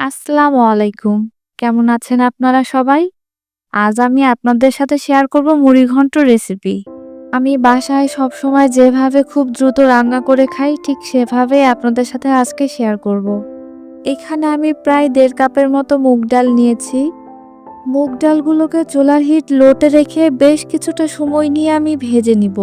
আসসালামু আলাইকুম। কেমন আছেন আপনারা সবাই? আজ আমি আপনাদের সাথে শেয়ার করব মুড়িঘন্ট রেসিপি আমি বাসায় সব সময় যেভাবে খুব দ্রুত রান্না করে খাই, ঠিক সেভাবে আপনাদের সাথে আজকে শেয়ার করব। এখানে আমি প্রায় দেড় কাপের মতো মুগ ডাল নিয়েছি। মুগ ডালগুলোকে চোলার হিট লোটে রেখে বেশ কিছুটা সময় নিয়ে আমি ভেজে নিব।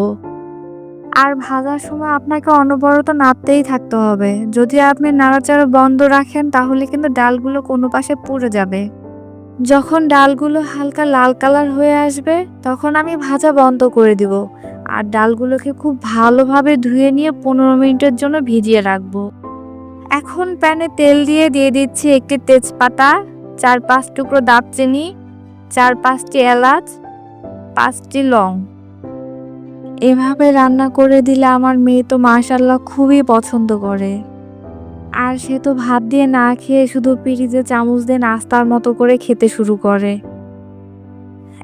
আর ভাজার সময় আপনাকে অনবরত নাড়তেই থাকতে হবে। যদি আপনি নাড়াচাড়া বন্ধ রাখেন, তাহলে কিন্তু ডালগুলো কোনো পাশে পুড়ে যাবে। যখন ডালগুলো হালকা লাল কালার হয়ে আসবে, তখন আমি ভাজা বন্ধ করে দিব। আর ডালগুলোকে খুব ভালোভাবে ধুয়ে নিয়ে পনেরো মিনিটের জন্য ভিজিয়ে রাখব। এখন প্যানে তেল দিয়ে দিয়ে দিচ্ছি একটি তেজপাতা, চার পাঁচ টুকরো দারচিনি, চার পাঁচটি এলাচ, পাঁচটি লং। এভাবে রান্না করে দিলে আমার মেয়ে তো মাশাল্লাহ খুবই পছন্দ করে। আর সে তো ভাত দিয়ে না খেয়ে শুধু পিরিজে চামচ দিয়ে নাস্তার মতো করে খেতে শুরু করে।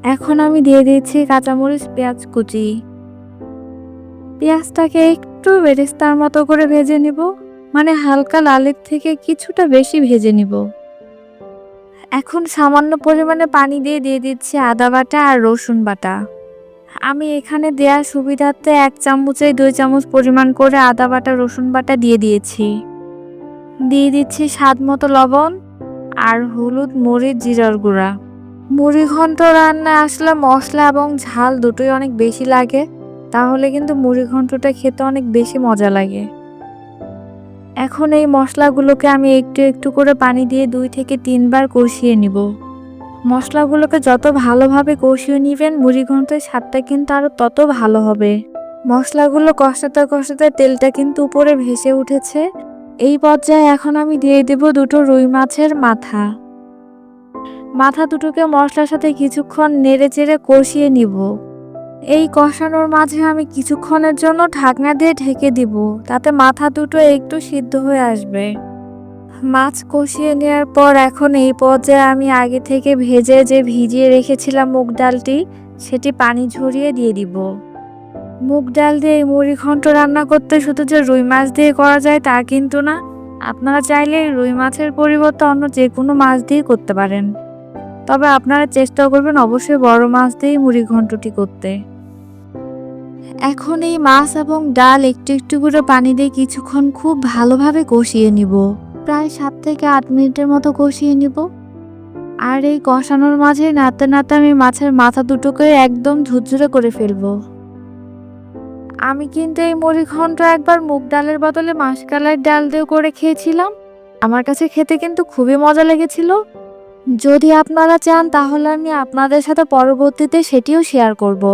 এখন আমি দিয়ে দিচ্ছি কাঁচামরিচ, পেঁয়াজ কুচি। পেঁয়াজটাকে একটু বেরেস্তার মতো করে ভেজে নিব মানে হালকা লালের থেকে কিছুটা বেশি ভেজে নিব। এখন সামান্য পরিমাণে পানি দিয়ে দিয়ে দিচ্ছি আদা বাটা আর রসুন বাটা। আমি এখানে দেওয়ার সুবিধার্থে এক চামচে দুই চামচ পরিমাণ করে আদা বাটা, রসুন বাটা দিয়ে দিয়েছি। দিয়ে দিচ্ছি স্বাদ মতো লবণ আর হলুদ, মরিচ, জিরার গুঁড়া। মুড়ি ঘন্ট রান্না আসলে মশলা এবং ঝাল দুটোই অনেক বেশি লাগে, তাহলে কিন্তু মুড়ি ঘন্টটা খেতে অনেক বেশি মজা লাগে। এখন এই মশলাগুলোকে আমি একটু একটু করে পানি দিয়ে দুই থেকে তিনবার কষিয়ে নিব। মশলাগুলোকে যত ভালোভাবে কষিয়ে নিবেন, মুড়ি ঘন্টের স্বাদটা কিন্তু আরও তত ভালো হবে। মশলাগুলো কষাতে কষাতে তেলটা কিন্তু উপরে ভেসে উঠেছে। এই পর্যায়ে এখন আমি দিয়ে দেব দুটো রুই মাছের মাথা। মাথা দুটোকে মশলার সাথে কিছুক্ষণ নেড়ে চেড়ে কষিয়ে নিব। এই কষানোর মাঝে আমি কিছুক্ষণের জন্য ঢাকনা দিয়ে ঢেকে দিব, তাতে মাথা দুটো একটু সিদ্ধ হয়ে আসবে। মাছ কষিয়ে নেওয়ার পর এখন এই পর্যায়ে আমি আগে থেকে ভেজে যে ভিজিয়ে রেখেছিলাম মুগ ডালটি, সেটি পানি ঝরিয়ে দিয়ে দিব। মুগ ডাল দিয়ে এই মুড়ি ঘন্ট রান্না করতে শুধু যে রুই মাছ দিয়ে করা যায় তা কিন্তু না, আপনারা চাইলে রুই মাছের পরিবর্তে অন্য যে কোনো মাছ দিয়ে করতে পারেন। তবে আপনারা চেষ্টা করবেন অবশ্যই বড় মাছ দিয়েই মুড়ি ঘন্টটি করতে। এখন এই মাছ এবং ডাল একটু একটু করে পানি দিয়ে কিছুক্ষণ খুব ভালোভাবে কষিয়ে নিব। প্রায় সাত থেকে আট মিনিটের মতো কষিয়ে নিব। আর এই কষানোর মাঝে নাড়তে নাড়তে আমি মাছের মাথা দুটোকে একদম ঝুরঝুরে করে ফেলব। আমি কিন্তু এই মুড়ি একবার মুগ ডালের বদলে মাসকালের ডাল দিয়ে করে খেয়েছিলাম। আমার কাছে খেতে কিন্তু খুবই মজা লেগেছিল। যদি আপনারা চান তাহলে আমি আপনাদের সাথে পরবর্তীতে সেটিও শেয়ার করব।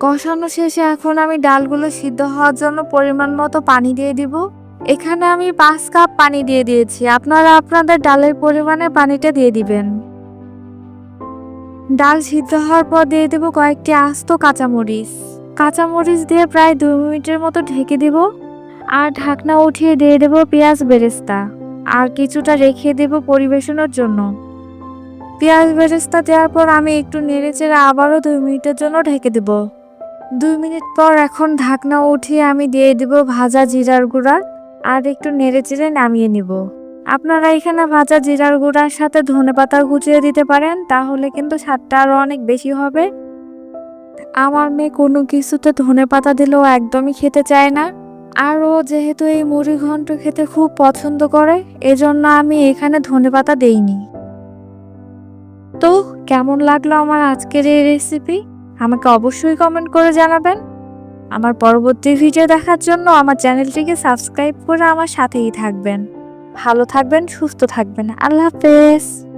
কষানো শেষে এখন আমি ডালগুলো সিদ্ধ হওয়ার জন্য পরিমাণ মতো পানি দিয়ে দিব। এখানে আমি পাঁচ কাপ পানি দিয়ে দিয়েছি। আপনারা আপনাদের ডালের পরিমাণে পানিটা দিয়ে দিবেন। ডাল সিদ্ধ হওয়ার পর দিয়ে দেবো কয়েকটি আস্ত কাঁচামরিচ। কাঁচামরিচ দিয়ে প্রায় দুই মিনিটের মতো ঢেকে দেব। আর ঢাকনা উঠিয়ে দিয়ে দেব পেঁয়াজ বেরেস্তা। আর কিছুটা রেখে দেব পরিবেশনের জন্য। পেঁয়াজ বেরেস্তা দেওয়ার পর আমি একটু নেড়ে চেড়ে আবারও দুই মিনিটের জন্য ঢেকে দেব। দুই মিনিট পর এখন ঢাকনা উঠিয়ে আমি দিয়ে দেব ভাজা জিরার গুঁড়া। আর একটু নেড়ে চেড়ে নামিয়ে নিব। আপনারা এখানে ভাজা জিরার গুঁড়ার সাথে ধনে পাতা কুচিয়ে দিতে পারেন, তাহলে কিন্তু স্বাদটা আরও অনেক বেশি হবে। আমার মেয়ে কোনো কিছুতে ধনে পাতা দিলেও একদমই খেতে চায় না। আর ও যেহেতু এই মুড়ি ঘন্ট খেতে খুব পছন্দ করে, এজন্য আমি এখানে ধনে পাতা দেইনি। তো, কেমন লাগল আমার আজকের এই রেসিপি আমাকে অবশ্যই কমেন্ট করে জানাবেন। আমার পরবর্তী ভিডিও দেখার জন্য আমার চ্যানেলটিকে সাবস্ক্রাইব করে আমার সাথেই থাকবেন। ভালো থাকবেন, সুস্থ থাকবেন। আল্লাহ হাফেজ।